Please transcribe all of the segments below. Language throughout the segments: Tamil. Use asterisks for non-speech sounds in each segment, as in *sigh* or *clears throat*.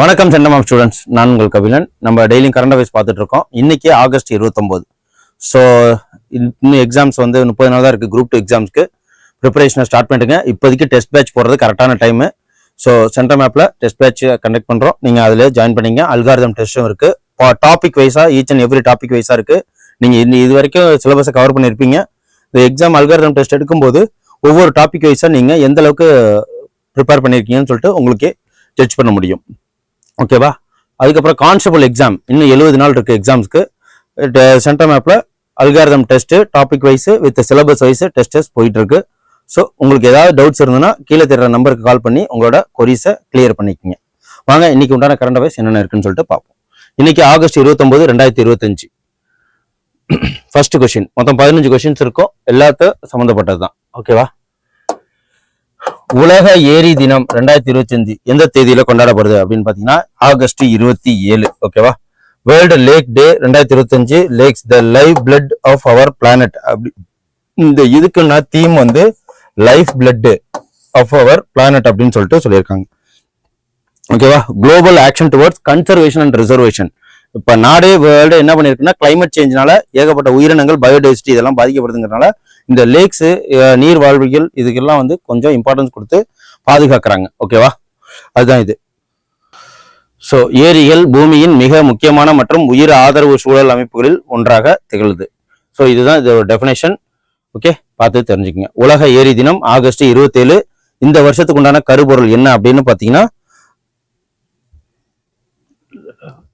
வணக்கம் சென்டம் ஸ்டூடெண்ட்ஸ் நான் உங்கள் கபிலன். நம்ம டெய்லியும் கரண்ட் அஃபேர்ஸ் பார்த்துட்டு இருக்கோம் இன்னைக்கு ஆகஸ்ட் இருபத்தொம்போது. ஸோ இன்னும் எக்ஸாம்ஸ் வந்து முப்பது நாள் தான் இருக்குது குரூப் டூ எக்ஸாம்ஸ்க்கு ப்ரிப்பரேஷனை ஸ்டார்ட் பண்ணிட்டுங்க இப்போதைக்கு டெஸ்ட் பேட்ச் போகிறது கரெக்டான டைமு ஸோ சென்டர் மேப்பில் டெஸ்ட் பேட்ச் கண்டக்ட் பண்ணுறோம் நீங்கள் அதில் ஜாயின் பண்ணிங்க. அல்காரிதம் டெஸ்ட்டும் இருக்குது டாபிக் வைஸாக ஈச் அண்ட் எவ்ரி டாபிக் வைஸாக இருக்குது நீங்கள் இது வரைக்கும் சிலபஸை கவர் பண்ணியிருப்பீங்க இந்த எக்ஸாம் அல்காரம் டெஸ்ட் எடுக்கும்போது ஒவ்வொரு டாபிக் வைஸாக நீங்கள் எந்த அளவுக்கு ப்ரிப்பேர் பண்ணியிருக்கீங்கன்னு சொல்லிட்டு உங்களுக்கு ஜட்ஜ் பண்ண முடியும். ஓகேவா அதுக்கப்புறம் கான்ஸ்டபிள் எக்ஸாம் இன்னும் எழுபது நாள் இருக்குது எக்ஸாம்ஸ்க்கு சென்டர் மேப்பில் algorithm test topic wise with syllabus wise tests போயிட்டுருக்கு. ஸோ உங்களுக்கு ஏதாவது டவுட்ஸ் இருந்ததுன்னா கீழே தெரிகிற நம்பருக்கு கால் பண்ணி உங்களோட கொரிஸை கிளியர் பண்ணிக்கோங்க. வாங்க இன்னைக்கு உண்டான கரண்ட் அவைஸ் என்னென்ன இருக்குன்னு சொல்லிட்டு பார்ப்போம். இன்னைக்கு ஆகஸ்ட் இருபத்தொம்போது ரெண்டாயிரத்தி இருபத்தஞ்சு. ஃபர்ஸ்ட் கொஸ்டின் மொத்தம் பதினஞ்சு கொஸ்டின்ஸ் இருக்கும். எல்லாத்தையும் சம்மந்தப்பட்டது தான் ஓகேவா உலக ஏரி தினம் ரெண்டாயிரத்தி இருபத்தி அஞ்சு எந்த தேதியில கொண்டாடப்படுது அப்படின்னு பாத்தீங்கன்னா ஆகஸ்ட் இருபத்தி ஏழு. ஓகேவா வேர்ல்டு லேக் டே ரெண்டாயிரத்தி இருபத்தஞ்சு lakes the live blood of our planet அப்படி இந்த இதுக்குன்னா தீம் வந்து life blood of our planet அப்படின்னு சொல்லிட்டு சொல்லியிருக்காங்க. ஓகேவா global action towards conservation and reservation இப்ப நாடே வேர்ல்டு என்ன பண்ணிருக்குன்னா கிளைமேட் சேஞ்ச்னால ஏகப்பட்ட உயிரினங்கள் பயோடைவர்சிட்டி இதெல்லாம் பாதிக்கப்படுதுங்கிறனால இந்த லேக்ஸ் நீர் வாழ்வியல் இதுக்கெல்லாம் வந்து கொஞ்சம் இம்பார்ட்டன்ஸ் கொடுத்து பாதுகாக்கிறாங்க. ஓகேவா அதுதான் இது. ஸோ ஏரிகள் பூமியின் மிக முக்கியமான மற்றும் உயிர் ஆதரவு சூழல் அமைப்புகளில் ஒன்றாக திகழுது. ஸோ இதுதான் இதோட டெஃபினேஷன் ஓகே பார்த்து தெரிஞ்சுக்கங்க. உலக ஏரி தினம் ஆகஸ்ட் இருபத்தேழு. இந்த வருஷத்துக்கு உண்டான கருப்பொருள் என்ன அப்படின்னு பார்த்தீங்கன்னா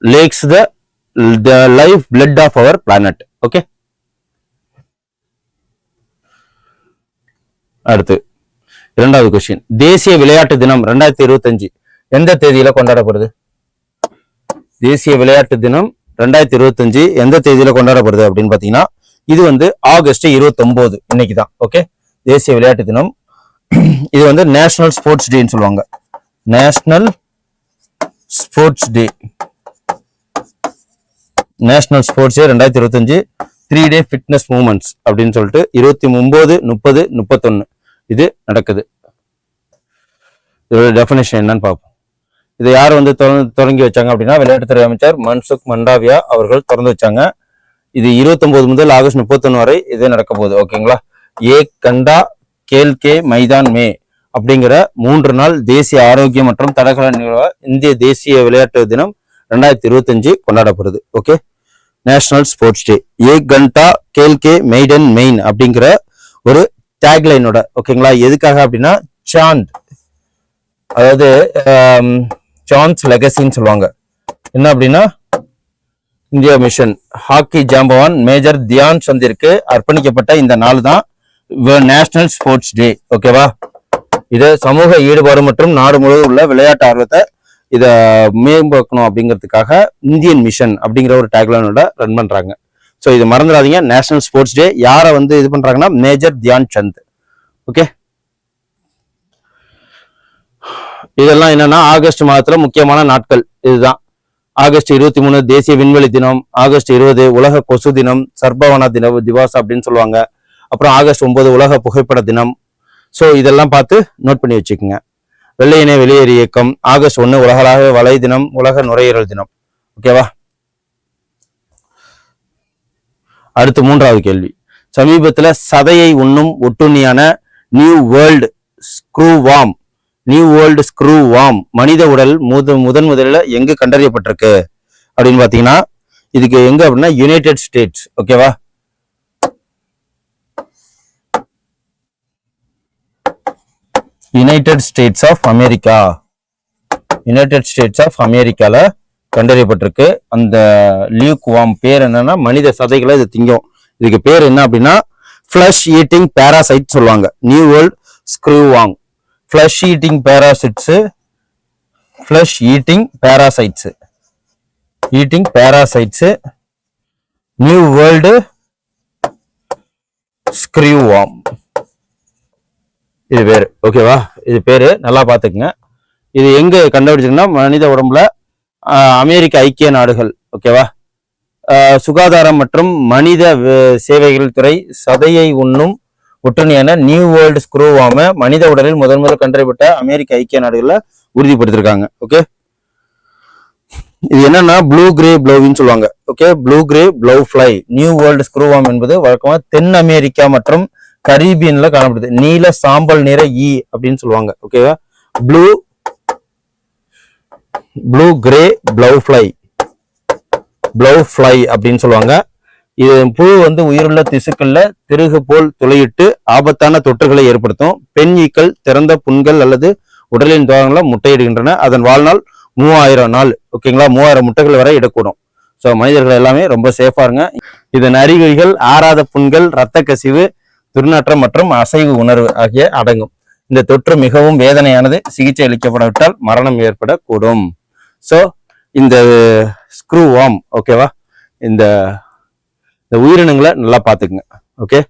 lakes the the life blood of our planet okay அடுத்து இரண்டாவது கொஸ்டின் தேசிய விளையாட்டு தினம் ரெண்டாயிரத்தி இருபத்தஞ்சு எந்த தேதியில கொண்டாடப்படுது? தேசிய விளையாட்டு தினம் ரெண்டாயிரத்தி இருபத்தஞ்சு எந்த தேதியில கொண்டாடப்படுது அப்படின்னு பாத்தீங்கன்னா இது வந்து ஆகஸ்ட் இருபத்தொன்பது இன்னைக்கு தான் ஓகே தேசிய விளையாட்டு தினம். இது வந்து நேஷனல் ஸ்போர்ட்ஸ் டேன்னு சொல்லுவாங்க. National sports day national sports ரெண்டாயிரத்தி இருபத்தஞ்சு த்ரீ டே ஃபிட்னஸ் மூமெண்ட்ஸ் அப்படின்னு சொல்லிட்டு இருபத்தி ஒம்பது முப்பது முப்பத்தொன்னு. இது நடக்குது. இதோட டெஃபினேஷன் என்னன்னு பார்ப்போம். இதை யார் வந்து தொடங்கி வச்சாங்க அப்படின்னா விளையாட்டுத்துறை அமைச்சர் மன்சுக் மண்டாவியா அவர்கள் திறந்து வச்சாங்க. இது 29 முதல் ஆகஸ்ட் முப்பத்தொன்னு வரை இது நடக்க போகுது. ஓகேங்களா ஏ கண்டா கேல் கே மைதான் மே அப்படிங்கிற மூன்று நாள் தேசிய ஆரோக்கியம் மற்றும் தடகள நிகழ்வாக இந்திய தேசிய விளையாட்டு தினம் ரெண்டாயிரத்தி இருபத்தஞ்சு கொண்டாடப்படுது. ஓகே நேஷனல் ஸ்போர்ட்ஸ் டே ஏக் கண்டா கேல் கே மெய்டன் மெயின் அப்படிங்கிற ஒரு டேக்லைனோட ஓகேங்களா எதுக்காக அப்படின்னா சாந்த் அதாவது சான்ஸ் லெகசின்னு சொல்லுவாங்க. என்ன அப்படின்னா இந்தியா மிஷன் ஹாக்கி ஜாம்பவான் மேஜர் தியான் சந்திற்கு அர்ப்பணிக்கப்பட்ட இந்த நாள் தான் நேஷனல் ஸ்போர்ட்ஸ் டே ஓகேவா இது சமூக ஈடுபாடு மற்றும் நாடு முழுவதும் உள்ள விளையாட்டு ஆர்வத்தை இதை மேம்படுத்தணும் அப்படிங்கிறதுக்காக இந்தியன் மிஷன் அப்படிங்கிற ஒரு டேக்லைனோட ரன் பண்ணுறாங்க ஸோ இது மறந்துடாதீங்க. நேஷனல் ஸ்போர்ட்ஸ் டே யாரை வந்து இது பண்ணுறாங்கன்னா மேஜர் தியான் சந்த் ஓகே இதெல்லாம் என்னன்னா ஆகஸ்ட் மாதத்துல முக்கியமான நாட்கள். இதுதான். ஆகஸ்ட் இருபத்தி மூணு தேசிய விண்வெளி தினம். ஆகஸ்ட் இருபது உலக கொசு தினம். சர்பவன தினம் திவாஸ் அப்படின்னு சொல்லுவாங்க. அப்புறம் ஆகஸ்ட் ஒன்பது உலக புகைப்பட தினம். ஸோ இதெல்லாம் பார்த்து நோட் பண்ணி வச்சுக்கோங்க. வெள்ளையனே வெளியேறு இயக்கம். ஆகஸ்ட் ஒன்று உலகளாக வலை தினம் உலக நுரையீரல் தினம். ஓகேவா அடுத்து மூன்றாவது கேள்வி. சமீபத்தில் சதையை உண்ணும் ஒட்டுண்ணியான new world screw worm new world screw worm மனித உடல் முத முதன் முதலில் எங்கு கண்டறியப்பட்டிருக்கு? அப்படின்னு பார்த்தீங்கன்னா இதுக்கு எங்க அப்படின்னா யுனைடெட் ஸ்டேட்ஸ் ஓகேவா United States of America United States of அமெரிக்கால கண்டறியப்பட்டிருக்கு. அந்த லியூக் வாம் பேர் என்னன்னா மனித சதைகளை இது திங்கும். இதுக்கு பேர் என்ன அப்படின்னா ஃபிளஷ் ஈட்டிங் பேராசைட் சொல்லுவாங்க. New world screw worm flesh eating parasites flesh eating parasites eating parasites new world screwworm இது பேர். ஓகேவா? இது பேரு நல்லா பார்த்துக்குங்க. இது எங்க கண்டுபிடிச்சிருக்குன்னா மனித உடம்புல அமெரிக்க ஐக்கிய நாடுகள் ஓகேவா? சுகாதாரம் மற்றும் மனித சேவைகள் துறை சதையை உண்ணும் ஒற்றுணியான நியூ வேர்ல்டு ஸ்க்ரூவாம மனித உடலில் முதன் முதல் கண்டறியப்பட்ட அமெரிக்க ஐக்கிய நாடுகள்ல உறுதிப்படுத்திருக்காங்க ஓகே? இது என்னன்னா ப்ளூ கிரே ப்ளோவின்னு சொல்லுவாங்க okay? Blue grey blow fly new world screwworm என்பது வழக்கமாக தென் அமெரிக்கா மற்றும் கரீபியன்ல காணப்படுது. நீல சாம்பல் நிற ஈ அப்படின்னு சொல்லுவாங்க. ஓகேவா blue blue grey blow fly blow fly அப்படின்னு சொல்லுவாங்க. இது புழு வந்து உயிருள்ள திசுக்கள்ல திருகு போல் துளையிட்டு ஆபத்தான தொற்றுகளை ஏற்படுத்தும். பெண் ஈக்கள் திறந்த புண்கள் அல்லது உடலின் துவாரங்களை முட்டையிடுகின்றன. அதன் வாழ்நாள் மூவாயிரம் நாள். ஓகேங்களா மூவாயிரம் முட்டைகள் வரை இடக்கூடும். ஸோ மனிதர்கள் எல்லாமே ரொம்ப சேஃபா இருங்க. இதன் அறிகுறிகள் ஆறாத புண்கள் இரத்த கசிவு துர்நாற்றம் மற்றும் அசைவு உணர்வு ஆகிய அடங்கும். இந்த தொற்று மிகவும் வேதனையானது. சிகிச்சை அளிக்கப்படாவிட்டால் மரணம் ஏற்படக்கூடும். ஸோ இந்த ஸ்க்ரூ வாம் ஓகேவா இந்த இந்த உயிரினங்களை நல்லா பார்த்துக்குங்க ஓகே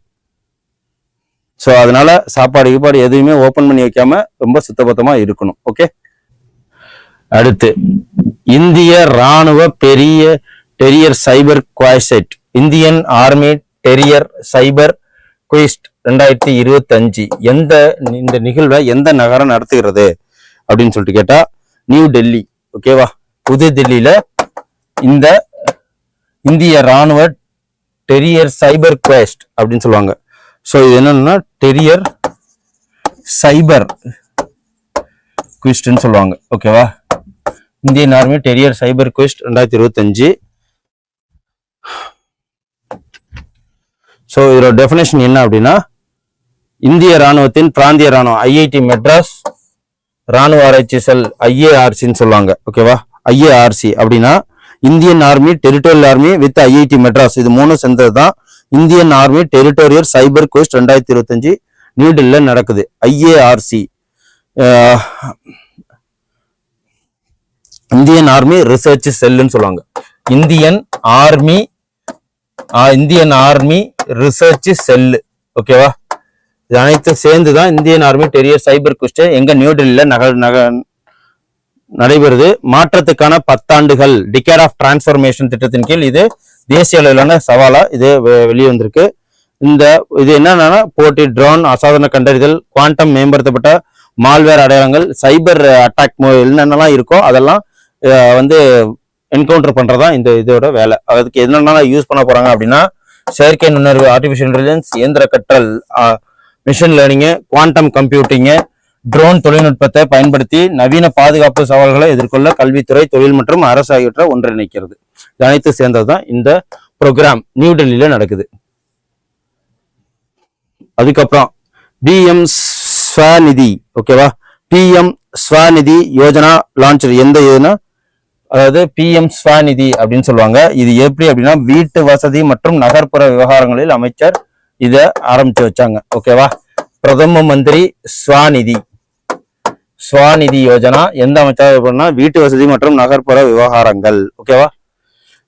ஸோ அதனால சாப்பாடு கீப்பாடு எதுவுமே ஓப்பன் பண்ணி வைக்காம ரொம்ப சுத்தபத்தமாக இருக்கணும் ஓகே அடுத்து இந்திய ராணுவ பெரிய Terrier Cyber Quest Indian Army Terrier Cyber Quest ரெண்டாயிரத்தி இருபத்தஞ்சு எந்த இந்த நிகழ்வை எந்த நகரம் நடத்துகிறது அப்படின்னு சொல்லிட்டு கேட்டா நியூ டெல்லி ஓகேவா புது டெல்லியில இந்த இந்திய ராணுவ டெரியர் சைபர் குவெஸ்ட் அப்படின்னு சொல்லுவாங்க. ஸோ இது என்னன்னா டெரியர் சைபர் குவிஸ்ட்னு சொல்லுவாங்க ஓகேவா Indian Army Terrier Cyber Quest ரெண்டாயிரத்தி இருபத்தஞ்சு ஸோ இதோட டெஃபினேஷன் என்ன அப்படின்னா இந்திய ராணுவத்தின் பிராந்திய ராணுவம் ஐஐடி மெட்ராஸ் ராணுவ ஆராய்ச்சி செல் ஐஏஆர்சின்னு சொல்லுவாங்க. ஓகேவா ஐஏஆர்சி அப்படின்னா Indian Army Territorial Army with IIT Madras இது மூணு சேர்ந்தது தான் Indian Army Territorial Cyber Quest ரெண்டாயிரத்தி இருபத்தஞ்சு நியூ நடக்குது. ஐஏஆர்சி இந்தியன் ஆர்மி ரிசர்ச் செல்லுன்னு சொல்லுவாங்க. Indian army Indian army research cell ஓகேவா இது அனைத்தும் சேர்ந்து தான் Indian Army Terrier Cyber Quest எங்க நியூ டெல்லியில நக நக நடைபெறுது. மாற்றத்துக்கான பத்தாண்டுகள் டிகேட் ஆஃப் டிரான்ஸ்ஃபர்மேஷன் திட்டத்தின் கீழ் இது தேசிய அளவிலான சவாலா இது வெ- வெளியே வந்திருக்கு இந்த இது என்னன்னா போட்டி ட்ரோன் அசாதாரண கண்டறிதல் குவாண்டம் மேம்படுத்தப்பட்ட மால்வேர் அடையாளங்கள் சைபர் அட்டாக் என்னென்னலாம் இருக்கோ அதெல்லாம் வந்து என்கவுண்டர் பண்றதா இந்த இதோட வேலை. அதுக்கு என்னென்ன யூஸ் பண்ண போறாங்க அப்படின்னா செயற்கை நுண்ணறிவு ஆர்டிஃபிஷியல் இன்டெலிஜென்ஸ் இயந்திர கற்றல் machine learning quantum computing drone தொழில்நுட்பத்தை பயன்படுத்தி நவீன பாதுகாப்பு சவால்களை எதிர்கொள்ள கல்வித்துறை தொழில் மற்றும் அரசு ஆகியவற்றை ஒன்றிணைக்கிறது. இது அனைத்து சேர்ந்ததுதான் இந்த ப்ரோக்ராம் நியூ டெல்லியில நடக்குது. அதுக்கப்புறம் பிஎம் ஸ்வநிதி ஓகேவா பிஎம் ஸ்வநிதி யோஜனா லான்ச் எந்த இதுன்னா அதாவது பிஎம் ஸ்வநிதி அப்படின்னு சொல்லுவாங்க. இது எப்படி அப்படின்னா வீட்டு வசதி மற்றும் நகர்ப்புற விவகாரங்களில் அமைச்சர் இதை ஆரம்பிச்சு வச்சாங்க. ஓகேவா பிரதம மந்திரி ஸ்வநிதி ஸ்வநிதி யோஜனா எந்த அமைச்சர் அப்படின்னா வீட்டு வசதி மற்றும் நகர்ப்புற விவகாரங்கள். ஓகேவா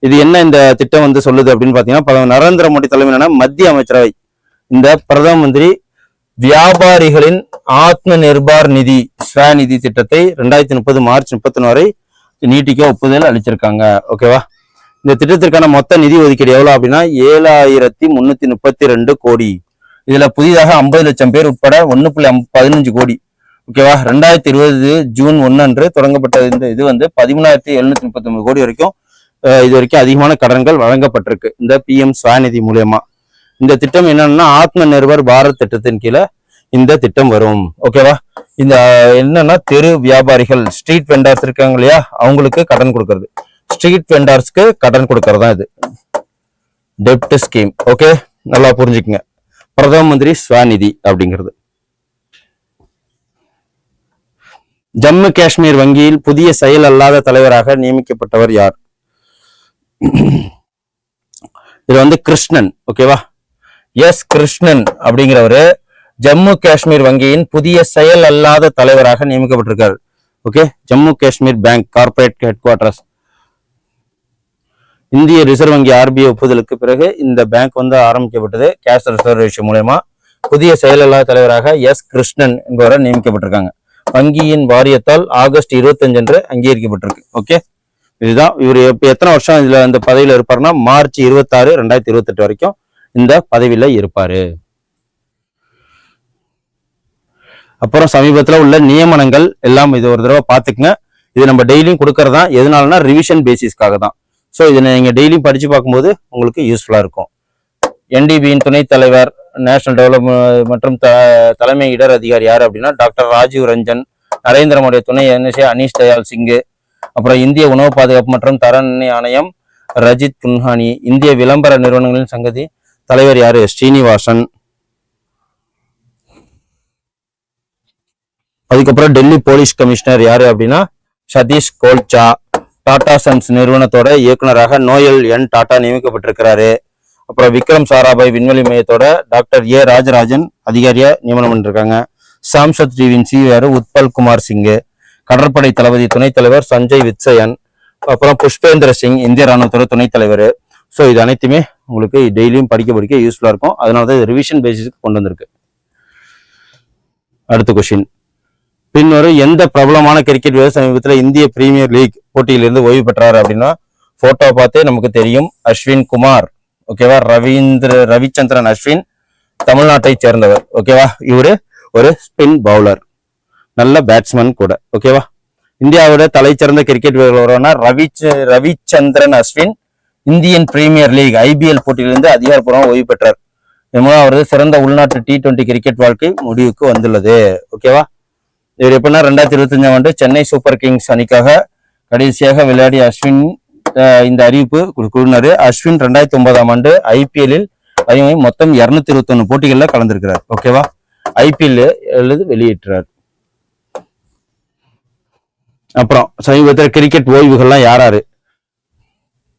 இது என்ன இந்த திட்டம் வந்து சொல்லுது அப்படின்னு பாத்தீங்கன்னா நரேந்திர மோடி தலைமையிலான மத்திய அமைச்சரவை. இந்த பிரதம மந்திரி வியாபாரிகளின் ஆத்ம நிர்பார் நிதி ஸ்வநிதி திட்டத்தை ரெண்டாயிரத்தி முப்பது மார்ச் முப்பத்தி வரை நீட்டிக்க ஒப்புதல் அளிச்சிருக்காங்க. ஓகேவா இந்த திட்டத்திற்கான மொத்த நிதி ஒதுக்கீடு எவ்வளவு அப்படின்னா ஏழாயிரத்தி முன்னூத்தி முப்பத்தி ரெண்டு கோடி. இதுல புதிதாக ஐம்பது லட்சம் பேர் உட்பட ஒன்னு புள்ளி பதினஞ்சு கோடி. ஓகேவா ரெண்டாயிரத்தி இருபது ஜூன் ஒன்னு அன்று தொடங்கப்பட்ட இந்த இது வந்து பதிமூணாயிரத்தி எழுநூத்தி முப்பத்தி ஒன்பது கோடி வரைக்கும் இது வரைக்கும் அதிகமான கடன்கள் வழங்கப்பட்டிருக்கு. இந்த பிஎம் ஸ்வநிதி மூலியமா. இந்த திட்டம் என்னன்னா ஆத்ம நிர்பர் பாரத் திட்டத்தின் கீழே இந்த திட்டம் வரும். ஓகேவா இந்த என்னன்னா தெரு வியாபாரிகள் ஸ்ட்ரீட் வெண்டார்ஸ் இருக்காங்க இல்லையா? அவங்களுக்கு கடன் கொடுக்கறது. ஸ்ட்ரீட் வெண்டார்ஸ்க்கு கடன் கொடுக்கறது தான் இது. டெப்ட் ஸ்கீம் ஓகே நல்லா புரிஞ்சுக்குங்க. பிரதம மந்திரி ஸ்வநிதி அப்படிங்கிறது. ஜம்மு காஷ்மீர் வங்கியில் புதிய செயல் அல்லாத தலைவராக நியமிக்கப்பட்டவர் யார்? இது வந்து கிருஷ்ணன். ஓகேவா எஸ் கிருஷ்ணன் அப்படிங்கிறவரு ஜம்மு காஷ்மீர் வங்கியின் புதிய செயல் அல்லாத தலைவராக நியமிக்கப்பட்டிருக்கார். Okay Jammu Kashmir bank corporate headquarters இந்திய ரிசர்வ் வங்கி ஆர்பிஐ ஒப்புதலுக்கு பிறகு இந்த பேங்க் வந்து ஆரம்பிக்கப்பட்டது கேஷ் ரிசர்வேஷன் மூலயமா. புதிய செயலல்லாத தலைவராக எஸ் கிருஷ்ணன் என்பவரை நியமிக்கப்பட்டிருக்காங்க. வங்கியின் வாரியத்தால் ஆகஸ்ட் 25 அன்று அங்கீகரிக்கப்பட்டிருக்கு. ஓகே இதுதான் இவர் எத்தனை வருஷம் இதுல இந்த பதவியில இருப்பாருன்னா மார்ச் இருபத்தாறு ரெண்டாயிரத்தி இருபத்தெட்டு வரைக்கும் இந்த பதவியில இருப்பாரு. அப்புறம் சமீபத்தில் உள்ள நியமனங்கள் எல்லாம் இது ஒரு தடவை பார்த்துக்குங்க. இது நம்ம டெய்லியும் கொடுக்கறதா? எதனாலனா ரிவிஷன் பேசிஸ்க்காக தான் ஸோ இதை நீங்கள் டெய்லியும் படித்து பார்க்கும்போது உங்களுக்கு யூஸ்ஃபுல்லாக இருக்கும். என்டிபியின் துணைத் தலைவர் நேஷனல் டெவலப்மெண்ட் மற்றும் த- தலைமை இடர் அதிகாரி யார் அப்படின்னா டாக்டர் ராஜீவ் ரஞ்சன் நரேந்திர மோடி துணை என்எஸ்ஏ அனீஷ் தயால் சிங்கு அப்புறம் இந்திய உணவு பாதுகாப்பு மற்றும் தர ஆணையம் ரஜித் குன்ஹானி இந்திய விளம்பர நிறுவனங்களின் சங்கதி தலைவர் யார்? ஸ்ரீனிவாசன். அதுக்கப்புறம் டெல்லி போலீஸ் கமிஷனர் யாரு அப்படின்னா சதீஷ் கோல்ச்சா. டாடா சன்ஸ் நிறுவனத்தோட இயக்குனராக நோயல் என் டாடா நியமிக்கப்பட்டிருக்கிறாரு. அப்புறம் விக்ரம் சாராபாய் விண்வெளி மையத்தோட டாக்டர் ஏ ராஜராஜன் அதிகாரியா நியமனம் பண்ணிருக்காங்க. சாம்சத் ஜீவின் சிஆர் உத்பல் குமார் சிங்கு. கடற்படை தளபதி துணைத் தலைவர் சஞ்சய் வித்சயன். அப்புறம் புஷ்பேந்திர சிங் இந்திய ராணுவத்தோட துணைத் தலைவர். ஸோ இது அனைத்துமே உங்களுக்கு டெய்லியும் படிக்க படிக்க யூஸ்ஃபுல்லாக இருக்கும். அதனால தான் இது ரிவிஷன் பேசிஸ்க்கு கொண்டு வந்திருக்கு. அடுத்த கொஷின் பின்வரும் எந்த பிரபலமான கிரிக்கெட் வீரர் சமீபத்தில் இந்திய பிரீமியர் லீக் போட்டியிலிருந்து ஓய்வு பெற்றார் அப்படின்னா போட்டோ பார்த்தே நமக்கு தெரியும். அஸ்வின் குமார் ஓகேவா ரவீந்திர ரவிச்சந்திரன் அஸ்வின் தமிழ்நாட்டை சேர்ந்தவர் ஓகேவா இவரு ஒரு ஸ்பின் பவுலர் நல்ல பேட்ஸ்மேன் கூட ஓகேவா இந்தியாவோட தலைச்சிறந்த கிரிக்கெட் வீரர்கள் ஒருவனா Ravi Ravichandran Ashwin Indian premier league IPL போட்டியிலிருந்து அதிகாரப்பூர்வம் ஓய்வு பெற்றார். இதன் மூலம் அவரது சிறந்த உள்நாட்டு டி டுவெண்டி கிரிக்கெட் வாழ்க்கை முடிவுக்கு வந்துள்ளது ஓகேவா இவர் எப்படின்னா ரெண்டாயிரத்தி இருபத்தஞ்சாம் ஆண்டு சென்னை சூப்பர் கிங்ஸ் அணிக்காக கடைசியாக விளையாடிய அஸ்வின் இந்த அறிவிப்பு கு- கூறினாரு. அஸ்வின் ரெண்டாயிரத்தி ஒன்பதாம் ஆண்டு ஐபிஎல்லில் மொத்தம் இருநூத்தி இருபத்தி ஒன்னு போட்டிகளில் கலந்திருக்கிறார். ஓகேவா ஐபிஎல் எழுது வெளியிட்டார் அப்புறம் சமீபத்தில் கிரிக்கெட் ஓய்வுகள்லாம் யாராரு?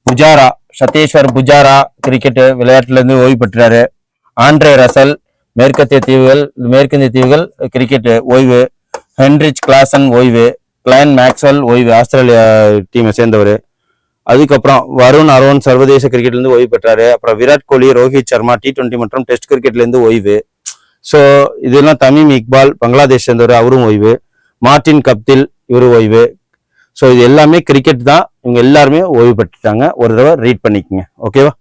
புஜாரா சத்தீஸ்வர் புஜாரா கிரிக்கெட் விளையாட்டுல இருந்து ஓய்வு பெற்றாரு. ஆண்ட்ரே ரசல் மேற்கத்திய தீவுகள் மேற்கிந்திய தீவுகள் கிரிக்கெட் ஓய்வு ஹென்ரிச் கிளாசன் ஓய்வு கிளைன் மேக்ஸ்வெல் ஓய்வு ஆஸ்திரேலியா டீமை சேர்ந்தவர். அதுக்கப்புறம் வருண் அருண் சர்வதேச கிரிக்கெட்லேருந்து ஓய்வு பெற்றாரு. அப்புறம் விராட் கோலி ரோஹித் சர்மா டி டுவெண்ட்டி மற்றும் டெஸ்ட் கிரிக்கெட்லேருந்து ஓய்வு. ஸோ இதெல்லாம் தமிம் இக்பால் பங்களாதேஷ் சேர்ந்தவர் அவரும் ஓய்வு. மார்டின் கப்தில் இவரு ஓய்வு. ஸோ இது எல்லாமே கிரிக்கெட் தான். இவங்க எல்லாருமே ஓய்வு பெற்றுட்டாங்க. ஒரு தடவை ரீட் பண்ணிக்கோங்க. ஓகேவா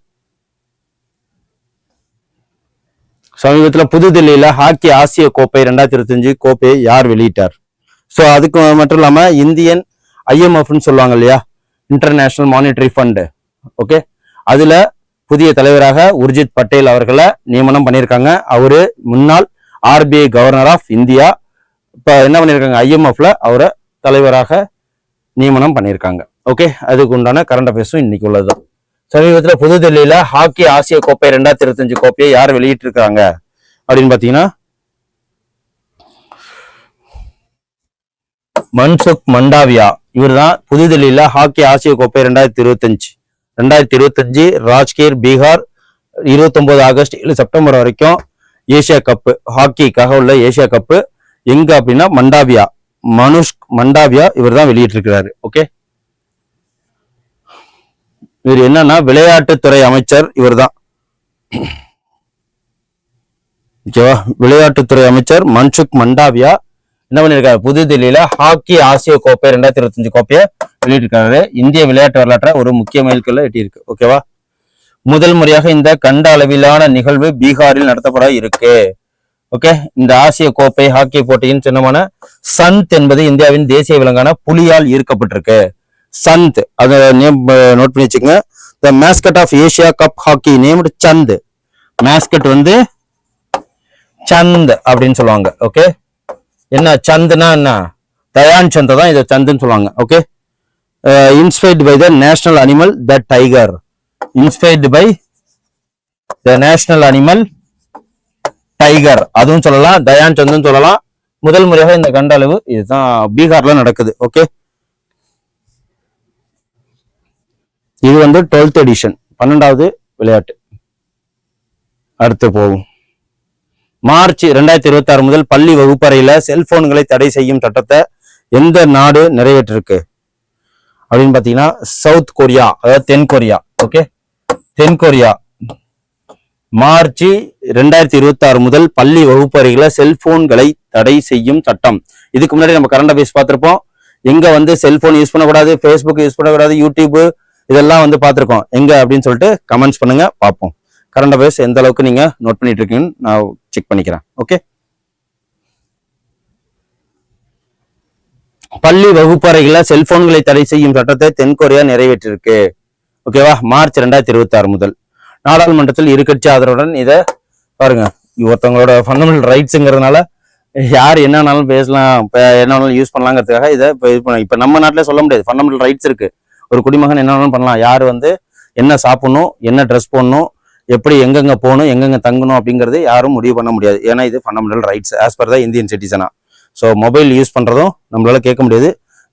சமீபத்தில் புதுதில்லியில் ஹாக்கி ஆசிய கோப்பை ரெண்டாயிரத்தி இருபத்தஞ்சு கோப்பையை யார் வெளியிட்டார்? ஸோ அதுக்கு மட்டும் இல்லாமல் இந்தியன் ஐஎம்எஃப்னு சொல்லுவாங்க இல்லையா? இன்டர்நேஷ்னல் மானிட்டரி ஃபண்டு ஓகே அதில் புதிய தலைவராக உர்ஜித் பட்டேல் அவர்களை நியமனம் பண்ணியிருக்காங்க. அவரு முன்னாள் ஆர்பிஐ கவர்னர் ஆஃப் இந்தியா இப்போ என்ன பண்ணியிருக்காங்க? ஐஎம்எஃப்ல அவரை தலைவராக நியமனம் பண்ணியிருக்காங்க. ஓகே அதுக்கு உண்டான கரண்ட் அஃபேர்ஸும் இன்னைக்கு உள்ளதுதான். சமீபத்தில் புதுதில்லியில ஹாக்கி ஆசிய கோப்பை ரெண்டாயிரத்தி இருபத்தஞ்சு கோப்பையை யார் வெளியிட்டிருக்காங்க? அப்படின்னு பாத்தீங்கன்னா மன்சுக் மண்டாவியா. இவர் தான் புதுதில்லியில ஹாக்கி ஆசிய கோப்பை ரெண்டாயிரத்தி இருபத்தஞ்சு ரெண்டாயிரத்தி இருபத்தஞ்சு ராஜ்கீர் பீகார் 29 ஆகஸ்ட் ஏழு செப்டம்பர் வரைக்கும் ஏசியா கப்பு ஹாக்கிக்காக உள்ள ஏசியா கப்பு எங்க அப்படின்னா மண்டாவியா. மனுஷ் மண்டாவியா இவர் தான் வெளியிட்டிருக்கிறாரு. ஓகே? இவர் என்னன்னா விளையாட்டுத்துறை அமைச்சர் இவர்தான். ஓகேவா விளையாட்டுத்துறை அமைச்சர் மன்சுக் மண்டாவியா என்ன பண்ணிருக்காரு? புதுதில்லியில ஹாக்கி ஆசிய கோப்பை ரெண்டாயிரத்தி இருபத்தஞ்சு கோப்பையை வெளியிட்டிருக்காரு. இந்திய விளையாட்டு வரலாற்றை ஒரு முக்கிய மைல்கல்ல எட்டியிருக்கு. ஓகேவா முதல் முறையாக இந்த கண்ட அளவிலான நிகழ்வு பீகாரில் நடத்தப்பட இருக்கு. ஓகே இந்த ஆசிய கோப்பை ஹாக்கி போட்டியின் சின்னமான சந்த் என்பது இந்தியாவின் தேசிய விலங்கான புலியால் ஈர்க்கப்பட்டிருக்கு. சந்த். அதை நேம் நோட் பண்ணி வச்சுக்கோங்க. The mascot of Asia cup hockey named Chand mascot வந்து சந்த் அப்படின்னு சொல்லுவாங்க ஓகே என்ன சந்த்னா என்ன? தயான் சந்த் தான் இதை சந்துன்னு சொல்லுவாங்க okay inspired by the national animal the tiger inspired by the national animal tiger அதுவும் சொல்லலாம் தயான் சந்துன்னு சொல்லலாம். முதல் முறையாக இந்த கண்ட அளவு இதுதான் பீகார்ல நடக்குது ஓகே இது வந்து டுவெல்த் எடிஷன் பன்னெண்டாவது விளையாட்டு. அடுத்து போகும் மார்ச் ரெண்டாயிரத்தி இருபத்தி ஆறு முதல் பள்ளி வகுப்பறையில செல்போன்களை தடை செய்யும் சட்டத்தை எந்த நாடு நிறைவேற்றிருக்கு? அப்படின்னு பாத்தீங்கன்னா சவுத் கொரியா அதாவது தென் கொரியா. ஓகே தென் கொரியா. மார்ச் ரெண்டாயிரத்தி இருபத்தி ஆறு முதல் பள்ளி வகுப்பறையில செல்போன்களை தடை செய்யும் சட்டம். இதுக்கு முன்னாடி நம்ம கரண்ட் அஃபேர்ஸ் பார்த்திருப்போம். எங்க வந்து செல்போன் யூஸ் பண்ணக்கூடாது ஃபேஸ்புக் யூஸ் பண்ணக்கூடாது யூடியூப் இதெல்லாம் வந்து பார்த்துருக்கோம். எங்க அப்படின்னு சொல்லிட்டு கமெண்ட்ஸ் பண்ணுங்க பார்ப்போம். கரண்ட் அஃபேர்ஸ் எந்த அளவுக்கு நீங்க நோட் பண்ணிட்டு இருக்கீங்கன்னு நான் செக் பண்ணிக்கிறேன். ஓகே பள்ளி வகுப்பறைகளில் செல்போன்களை தடை செய்யும் சட்டத்தை தென்கொரியா நிறைவேற்றிருக்கு. ஓகேவா மார்ச் ரெண்டாயிரத்தி இருபத்தி ஆறு முதல். நாடாளுமன்றத்தில் இரு கட்சி ஆதரவுடன் இதை பாருங்க. ஒருத்தவங்களோட ஃபண்டமெண்டல் ரைட்ஸுங்கிறதுனால யார் என்னன்னாலும் பேசலாம் என்னன்னாலும் என்ன வேணாலும் யூஸ் பண்ணலாங்கிறதுக்காக இதை இப்போ இது பண்ண இப்போ நம்ம நாட்டிலே சொல்ல முடியாது. ஃபண்டமெண்டல் ரைட்ஸ் இருக்கு. ஒரு குடிமகன் என்ன வேணாலும் பண்ணலாம். யார் வந்து என்ன சாப்பிடணும் என்ன ட்ரெஸ் போடணும் எப்படி எங்கெங்கே போகணும் எங்கெங்கே தங்கணும் அப்படிங்கிறது யாரும் முடிவு பண்ண முடியாது. ஏன்னா இது fundamental rights as per the Indian சிட்டிசனா so mobile use பண்ணுறதும் நம்மளால கேட்க முடியாது.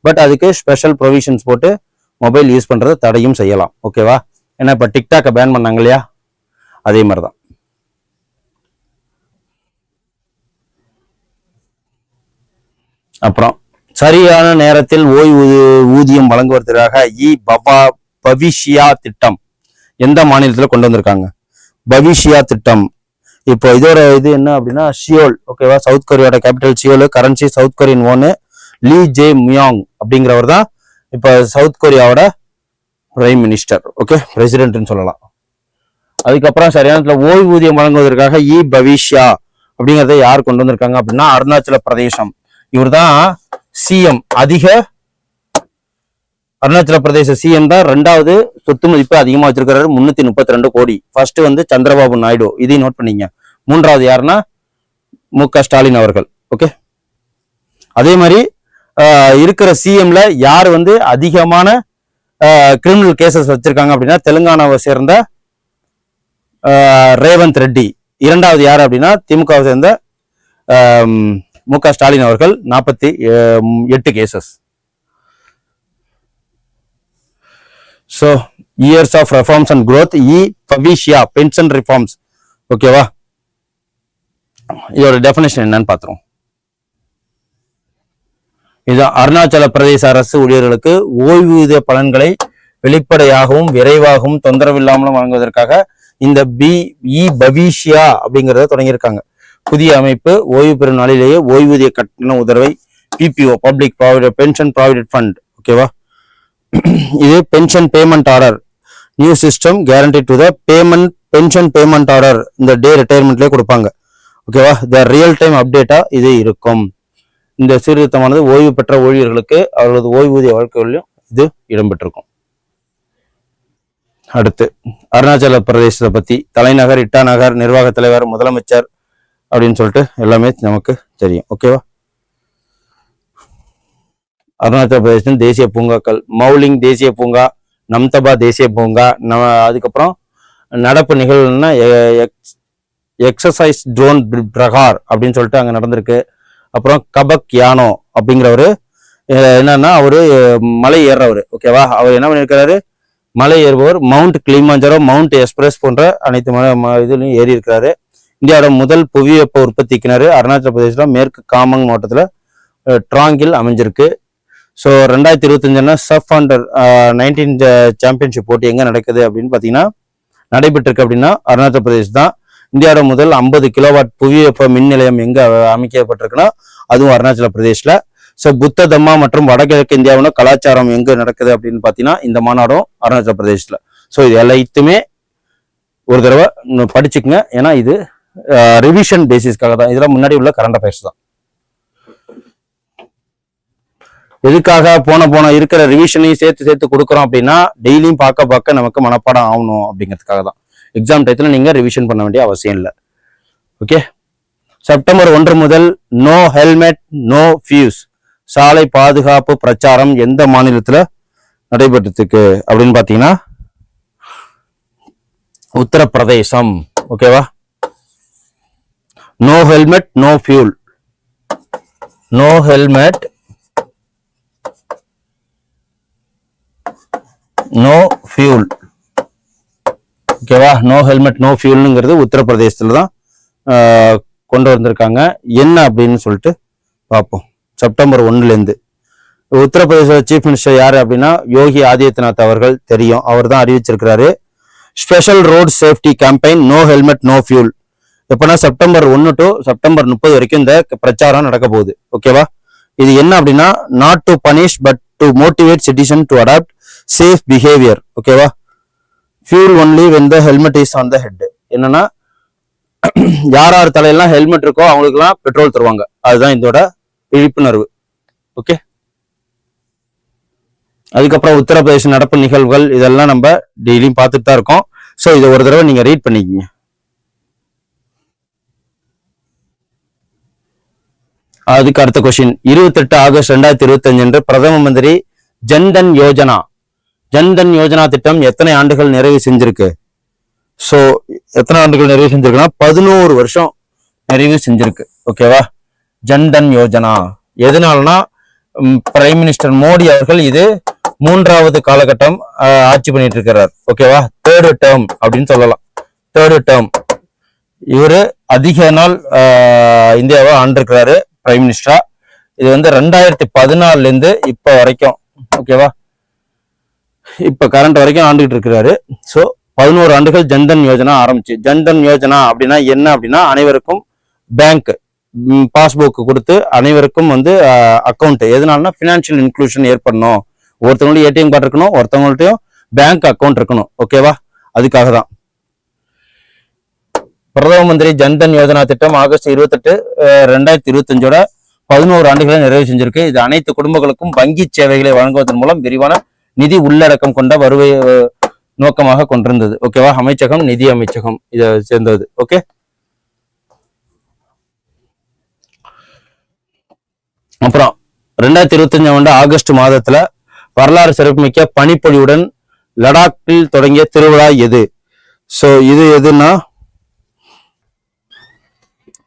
பட் அதுக்கு ஸ்பெஷல் ப்ரொவிஷன்ஸ் போட்டு மொபைல் யூஸ் பண்ணுறத தடையும் செய்யலாம். ஓகேவா ஏன்னா இப்போ டிக்டாக்கை பேன் பண்ணாங்க இல்லையா? அதே மாதிரி தான் அப்புறம்? சரியான நேரத்தில் ஓய்வு ஊதியம் வழங்குவதற்காக இ பபா பவிஷியா திட்டம் எந்த மாநிலத்தில் கொண்டு வந்திருக்காங்க? பவிஷியா திட்டம். இப்போ இதோட இது என்ன அப்படின்னா ஷியோல் ஓகேவா south கொரியாவோட capital Seoul currency South Korean won Lee Jae Myung அப்படிங்கிறவர் தான் இப்போ சவுத் கொரியாவோட பிரைம் மினிஸ்டர் ஓகே பிரசிடென்ட்னு சொல்லலாம். அதுக்கப்புறம் சரியான ஓய்வூதியம் வழங்குவதற்காக இ பவிஷ்யா அப்படிங்கிறத யார் கொண்டு வந்திருக்காங்க அப்படின்னா அருணாச்சல பிரதேசம். இவர்தான் சிஎம் அதிக அருணாச்சல பிரதேச சிஎம் தான் ரெண்டாவது சொத்து மதிப்பு அதிகமா வச்சிருக்கிறாரு. முன்னூத்தி முப்பத்தி ரெண்டு கோடி. ஃபர்ஸ்ட் வந்து சந்திரபாபு நாயுடு. இதையும் நோட் பண்ணீங்க. மூன்றாவது யாருன்னா? மு க ஸ்டாலின் அவர்கள். ஓகே அதே மாதிரி இருக்கிற சிஎம்ல யார் வந்து அதிகமான கிரிமினல் கேசஸ் வச்சிருக்காங்க அப்படின்னா தெலுங்கானாவை சேர்ந்த ரேவந்த் ரெட்டி. இரண்டாவது யார் அப்படின்னா திமுகவை சேர்ந்த மு க ஸ்டாலின் அவர்கள் நாற்பத்தி எட்டு cases so years of reforms and growth E Bhavishya pension reforms ஓகேவா இதோட டெஃபினேஷன் என்னன்னு பார்த்துருவோம் இது அருணாச்சல பிரதேச அரசு ஊழியர்களுக்கு ஓய்வூதிய பலன்களை வெளிப்படையாகவும் விரைவாகவும் தொந்தரவில்லாமலும் வழங்குவதற்காக இந்த பி இ e, பவிஷியா அப்படிங்கிறத தொடங்கியிருக்காங்க. புதிய அமைப்பு ஓய்வு பெறும் நாளிலேயே ஓய்வூதிய கட்டண உதரவை PPO public provident pension provident fund ஓகேவா இது pension payment order new system guarantee to the payment pension payment order இந்த டே ரிட்டையர்மெண்ட்லேயே கொடுப்பாங்க. ஓகேவா த ரியல் டைம் அப்டேட்டாக இது இருக்கும். இந்த சீர்திருத்தமானது ஓய்வு பெற்ற ஊழியர்களுக்கு அவர்களது ஓய்வூதிய வாழ்க்கைகளிலும் இது இடம்பெற்றிருக்கும். அடுத்து அருணாச்சல பிரதேசத்தை பற்றி தலைநகர் இட்டாநகர் நிர்வாக தலைவர் முதலமைச்சர் அப்படின்னு சொல்லிட்டு எல்லாமே நமக்கு தெரியும். ஓகேவா அருணாச்சல பிரதேசத்தின் தேசிய பூங்காக்கள். மௌலிங் தேசிய பூங்கா நம்தபா தேசிய பூங்கா நம்ம அதுக்கப்புறம் நடப்பு நிகழ்வுன்னா எக்ஸசைஸ் ட்ரோன் பிரகார் அப்படின்னு சொல்லிட்டு அங்கே நடந்திருக்கு. அப்புறம் கபக் யானோ அப்படிங்கிறவரு என்னன்னா அவர் மலை ஏறுறவர். ஓகேவா அவர் என்ன பண்ணியிருக்கிறாரு? மலை ஏறுபவர் மவுண்ட் கிளிமாஞ்சரோ மவுண்ட் எக்ஸ்பிரஸ் போன்ற அனைத்து மலை ம- ஏறி இருக்கிறாரு இந்தியாவோட முதல் புவி வெப்ப உற்பத்தி கிணறு அருணாச்சல பிரதேசத்தில் மேற்கு காமங் மாவட்டத்தில் ட்ராங்கில் அமைஞ்சிருக்கு. ஸோ ரெண்டாயிரத்தி இருபத்தஞ்சுனா சப் அண்டர் நைன்டீன் சாம்பியன்ஷிப் போட்டி எங்கே நடக்குது அப்படின்னு பார்த்தீங்கன்னா நடைபெற்றிருக்கு அப்படின்னா அருணாச்சல பிரதேஷ் தான். இந்தியாவோட முதல் ஐம்பது கிலோவாட் புவி வெப்ப மின் நிலையம் எங்கே அமைக்கப்பட்டிருக்குன்னா அதுவும் அருணாச்சல பிரதேஷில். ஸோ புத்த தம்மா மற்றும் வடகிழக்கு இந்தியாவோட கலாச்சாரம் எங்கே நடக்குது அப்படின்னு பார்த்தீங்கன்னா இந்த மாநாடும் அருணாச்சல பிரதேஷில். ஸோ இது எல்லாத்தையுமே ஒரு தடவை படிச்சுக்கங்க. ஏன்னா இது ரிவிஷன் பேசிஸ்க்காக தான். இதெல்லாம் முன்னாடி உள்ள கரண்ட் அஃபேர்ஸ் தான். எதுக்காக போன போன இருக்கிற ரிவிஷனையும் சேர்த்து சேர்த்து கொடுக்குறோம் அப்படின்னா டெய்லியும் பார்க்க பார்க்க நமக்கு மனப்பாடம் ஆகணும் அப்படிங்கிறதுக்காக தான். எக்ஸாம் டயத்தில் நீங்கள் ரிவிஷன் பண்ண வேண்டிய அவசியம் இல்லை. ஓகே செப்டம்பர் ஒன்று முதல் நோ ஹெல்மெட் நோ ஃபியூஸ் சாலை பாதுகாப்பு பிரச்சாரம் எந்த மாநிலத்தில் நடைபெற்றதுக்கு அப்படின்னு பார்த்தீங்கன்னா உத்தரப்பிரதேசம். ஓகேவா no helmet no fuel no helmet no fuel ஓகேவா நோ ஹெல்மெட் நோ ஃபியூல்னுங்கிறது உத்தரப்பிரதேசத்துல தான் கொண்டு வந்திருக்காங்க. என்ன அப்படின்னு சொல்லிட்டு பார்ப்போம். செப்டம்பர் ஒன்றுலேருந்து உத்தரப்பிரதேச சீஃப் மினிஸ்டர் யாரு அப்படின்னா யோகி ஆதித்யநாத் அவர்கள் தெரியும். அவர் தான் அறிவிச்சிருக்கிறாரு. Special road safety campaign no helmet no fuel எப்பனா செப்டம்பர் ஒன்று டு செப்டம்பர் முப்பது வரைக்கும் இந்த பிரச்சாரம் நடக்க போகுது. ஓகேவா இது என்ன அப்படின்னா not to punish but to motivate citizen to adapt safe behaviour ஓகேவா fuel only when the helmet is on the head என்னன்னா *clears throat* யார் யார் தலையெல்லாம் ஹெல்மெட் இருக்கோ அவங்களுக்குலாம் பெட்ரோல் தருவாங்க. அதுதான் இதோட விழிப்புணர்வு. ஓகே அதுக்கப்புறம் உத்தரப்பிரதேச நடப்பு நிகழ்வுகள் இதெல்லாம் நம்ம டெய்லியும் பார்த்துட்டு தான் இருக்கோம். ஸோ இதை ஒரு தடவை நீங்கள் ரீட் பண்ணிக்கங்க. அதுக்கு அடுத்த கொஸ்டின் இருபத்தெட்டு ஆகஸ்ட் ரெண்டாயிரத்தி இருபத்தஞ்சு அன்று பிரதம மந்திரி ஜன்தன் யோஜனா. ஜன்தன் யோஜனா திட்டம் எத்தனை ஆண்டுகள் நிறைவு செஞ்சிருக்கு? ஸோ எத்தனை ஆண்டுகள் நிறைவு செஞ்சிருக்குன்னா பதினோரு வருஷம் நிறைவு செஞ்சிருக்கு. ஓகேவா ஜன்தன் யோஜனா. எதனாலனா பிரைம் மினிஸ்டர் மோடி அவர்கள் இது மூன்றாவது காலகட்டம் ஆட்சி பண்ணிட்டு இருக்கிறார் ஓகேவா தேர்டு டேர்ம் அப்படின்னு சொல்லலாம். தேர்டு டேர்ம் இவரு அதிக நாள் இந்தியாவை ஆண்டிருக்கிறாரு. பிரைம் மினிஸ்டரா இது வந்து ரெண்டாயிரத்தி பதினாலுல இருந்து இப்ப வரைக்கும் ஓகேவா இப்ப கரண்ட் வரைக்கும் ஆண்டுகிட்டு இருக்கிறாரு. சோ பதினோரு ஆண்டுகள் ஜன்தன் யோஜனா ஆரம்பிச்சு. ஜன்தன் யோஜனா அப்படின்னா என்ன அப்படின்னா அனைவருக்கும் பேங்க் பாஸ்புக் கொடுத்து அனைவருக்கும் வந்து அக்கௌண்ட் எதனாலனா ஃபினான்ஷியல் இன்க்ளூஷன் ஏற்படணும். ஒருத்தவங்களும் ஏடிஎம் கார்டு இருக்கணும் ஒருத்தவங்கள்ட்டையும் பேங்க் அக்கௌண்ட் இருக்கணும். ஓகேவா அதுக்காக தான். பிரதம மந்திரி ஜன்தன் யோஜனா திட்டம் ஆகஸ்ட் இருபத்தெட்டு ரெண்டாயிரத்தி இருபத்தஞ்சோட பதினோரு ஆண்டுகளை நிறைவு செஞ்சிருக்கு. இது அனைத்து குடும்பங்களுக்கும் வங்கி சேவைகளை வழங்குவதன் மூலம் விரிவான நிதி உள்ளடக்கம் கொண்ட வருவை நோக்கமாக கொண்டிருந்தது. ஓகேவா அமைச்சகம் நிதி அமைச்சகம் இதை சேர்ந்தது. ஓகே அப்புறம் ரெண்டாயிரத்தி இருபத்தஞ்சாம் ஆண்டு ஆகஸ்ட் மாதத்துல வரலாறு சிறப்புமிக்க பனிப்பொழிவுடன் லடாக்கில் தொடங்கிய திருவிழா எது? சோ இது எதுன்னா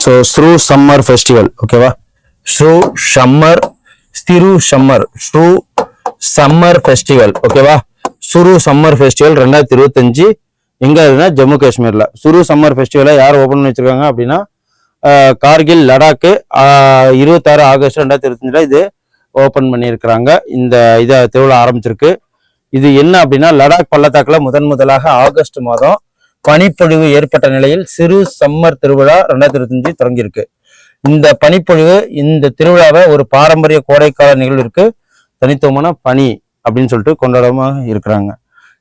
ஸோ ஸ்ரூ சம்மர் ஃபெஸ்டிவல் ஓகேவா ஸ்ரூ சம்மர் ஸ்திரு சம்மர் ஸ்ரூ சம்மர் ஃபெஸ்டிவல் ஓகேவா சுரு சம்மர் ஃபெஸ்டிவல் ரெண்டாயிரத்தி இருபத்தஞ்சு. எங்க இருக்குன்னா ஜம்மு காஷ்மீர்ல. சுரு சம்மர் ஃபெஸ்டிவலை யார் ஓபன் பண்ணி வச்சிருக்காங்க அப்படின்னா கார்கில் லடாக்கு இருபத்தாறு ஆகஸ்ட் ரெண்டாயிரத்தி இருபத்தஞ்சுல இது ஓப்பன் பண்ணியிருக்கிறாங்க. இந்த இதை திருவிழா ஆரம்பிச்சிருக்கு. இது என்ன அப்படின்னா லடாக் பள்ளத்தாக்கில் முதன் முதலாக ஆகஸ்ட் மாதம் பனிப்பொழிவு ஏற்பட்ட நிலையில் சிறு சம்மர் திருவிழா ரெண்டாயிரத்தி இருபத்தஞ்சு தொடங்கியிருக்கு. இந்த பனிப்பொழிவு இந்த திருவிழாவை ஒரு பாரம்பரிய கோடைக்கால நிகழ்விற்கு தனித்துவமான பனி அப்படின்னு சொல்லிட்டு கொண்டாடமாக இருக்கிறாங்க.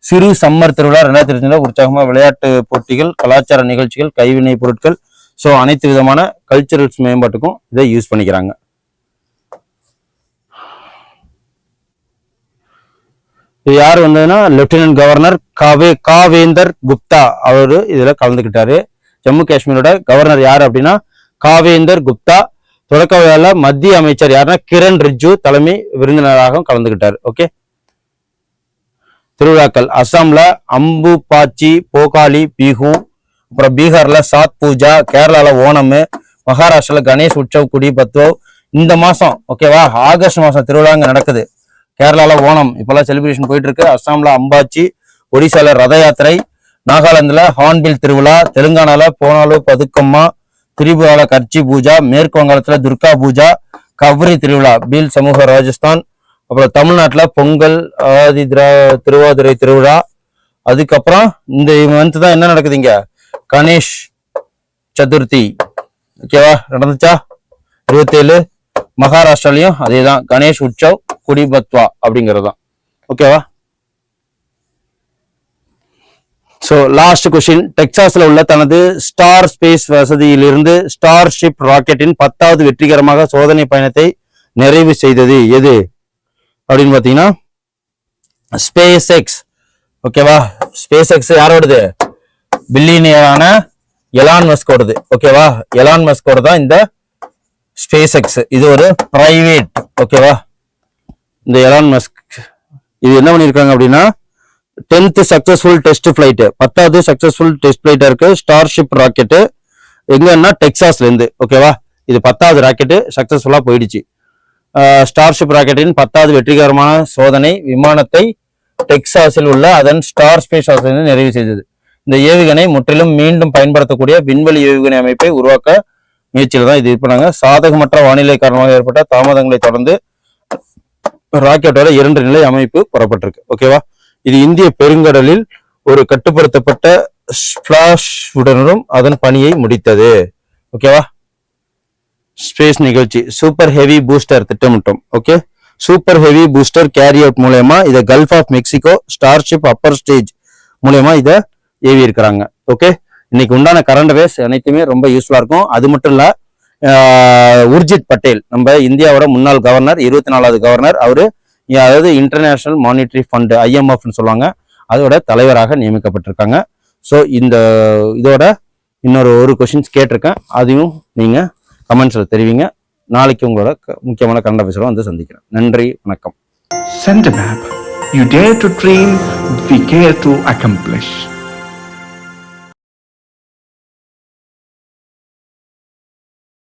சிறு சம்மர் திருவிழா ரெண்டாயிரத்தி இருபத்தஞ்சுல உற்சாகமாக விளையாட்டு போட்டிகள் கலாச்சார நிகழ்ச்சிகள் கைவினை பொருட்கள் ஸோ அனைத்து விதமான கல்ச்சுரல்ஸ் மேம்பாட்டுக்கும் இதை யூஸ் பண்ணிக்கிறாங்க. இது யார் வந்ததுன்னா லெப்டினன்ட் கவர்னர் காவே காவேந்தர் குப்தா. அவரு இதுல கலந்துக்கிட்டாரு ஜம்மு காஷ்மீரோட கவர்னர் யார் அப்படின்னா காவேந்தர் குப்தா. தொடக்க விழால மத்திய அமைச்சர் யாருன்னா கிரண் ரிஜு தலைமை விருந்தினராகவும் கலந்துக்கிட்டார் ஓகே? திருவிழாக்கள். அஸ்ஸாம்ல அம்பு பாச்சி போகாலி பிஹு அப்புறம் பீகார்ல சாத் பூஜா கேரளால ஓணம் மகாராஷ்டிரால கணேஷ் உற்சவ் குடி பத்வவ் இந்த மாசம் ஓகேவா? ஆகஸ்ட் மாசம் திருவிழா அங்க நடக்குது. கேரளால ஓணம் இப்பெல்லாம் செலிப்ரேஷன் போயிட்டு இருக்கு அஸ்ஸாம்ல அம்பாச்சி ஒடிசால ரத யாத்திரை நாகாலாந்துல ஹார்ன்பில் திருவிழா தெலுங்கானால போனாலு பதுக்கம்மா திரிபுரால கர்ச்சி பூஜா மேற்கு வங்காளத்துல துர்கா பூஜா கவரி திருவிழா பீல் சமூக ராஜஸ்தான் அப்புறம் தமிழ்நாட்டுல பொங்கல் ஆதி திரா- திருவாதிரை திருவிழா அதுக்கப்புறம் இந்த மந்த் தான் என்ன நடக்குது இங்க? கணேஷ் சதுர்த்தி. ஓகேவா நடந்துச்சா? இருபத்தேழு. மகாராஷ்டிராலையும் அதே தான் கணேஷ் உற்சவ். குடிபத்வா அப்படிங்கிறது தான் ஓகேவா ஸோ லாஸ்ட் கொஸ்டின் டெக்சாஸ்ல உள்ள தனது ஸ்டார் ஸ்பேஸ் வசதியிலிருந்து ஸ்டார் ஷிப் ராக்கெட்டின் பத்தாவது வெற்றிகரமாக சோதனை பயணத்தை நிறைவு செய்தது எது? அப்படின்னு பார்த்தீங்கன்னா ஸ்பேஸ் எக்ஸ் ஓகேவா ஸ்பேஸ் எக்ஸ் யாரோடது பில்லியனியரான எலான் மஸ்கோடது ஓகேவா எலான் மஸ்கோட தான் இந்த ஸ்பேஸ் எக்ஸ் இது ஒரு பிரைவேட் ஓகேவா இந்த எலான் மஸ்க் இது என்ன பண்ணியிருக்காங்க அப்படின்னா டென்த்து சக்ஸஸ்ஃபுல் டெஸ்ட் ஃப்ளைட்டு பத்தாவது சக்ஸஸ்ஃபுல் டெஸ்ட் ஃப்ளைட்டாக இருக்குது ஸ்டார்ஷிப் ராக்கெட்டு எங்கன்னா டெக்ஸாஸ்லேருந்து ஓகேவா இது பத்தாவது ராக்கெட்டு சக்ஸஸ்ஃபுல்லாக போயிடுச்சு. ஸ்டார்ஷிப் ராக்கெட்டின் பத்தாவது வெற்றிகரமான சோதனை விமானத்தை டெக்சாஸில் உள்ள அதன் ஸ்டார் ஸ்பேஸ் ஆசிரியர் நிறைவு செய்தது. இந்த ஏவுகணை முற்றிலும் மீண்டும் பயன்படுத்தக்கூடிய விண்வெளி ஏவுகணை அமைப்பை உருவாக்க முயற்சியில் தான் இது பண்ணாங்க. சாதகமற்ற வானிலை காரணமாக ஏற்பட்ட தாமதங்களை தொடர்ந்து ராக்கெட்டோட இரண்டு நிலை அமைப்பு புறப்பட்டிருக்கு. ஓகேவா இது இந்திய பெருங்கடலில் ஒரு கட்டுப்படுத்தப்பட்ட ஸ்பிளாஷ் உடனும் அதன் பணியை முடித்தது. ஓகேவா ஸ்பேஸ் நிகழ்ச்சி. Super heavy booster திட்டமிட்டோம். Okay super heavy booster carry out மூலயமா இதை Gulf of Mexico starship upper stage மூலயமா இதை ஏவி இருக்கிறாங்க ஓகே இன்னைக்கு உண்டான கரண்ட் அவேர்ஸ் அனைத்துமே ரொம்ப யூஸ்ஃபுல்லா இருக்கும். அது மட்டும் இல்லை உர்ஜித் பட்டேல் நம்ம இந்தியாவோட முன்னாள் கவர்னர் இருபத்தி நாலாவது கவர்னர். அவரு அதாவது இன்டர்நேஷனல் மானிட்டரி ஃபண்டு ஐஎம்எஃப்னு சொல்லுவாங்க. அதோட தலைவராக நியமிக்கப்பட்டிருக்காங்க. ஸோ இந்த இதோட இன்னொரு ஒரு கொஷின்ஸ் கேட்டிருக்கேன். அதையும் நீங்கள் கமெண்ட்ஸில் தெரிவிங்க. நாளைக்கு உங்களோட க- முக்கியமான கரண்ட் அஃபேர்ஸோட வந்து சந்திக்கிறேன். நன்றி வணக்கம். Send a you You dare to dream, we care to accomplish.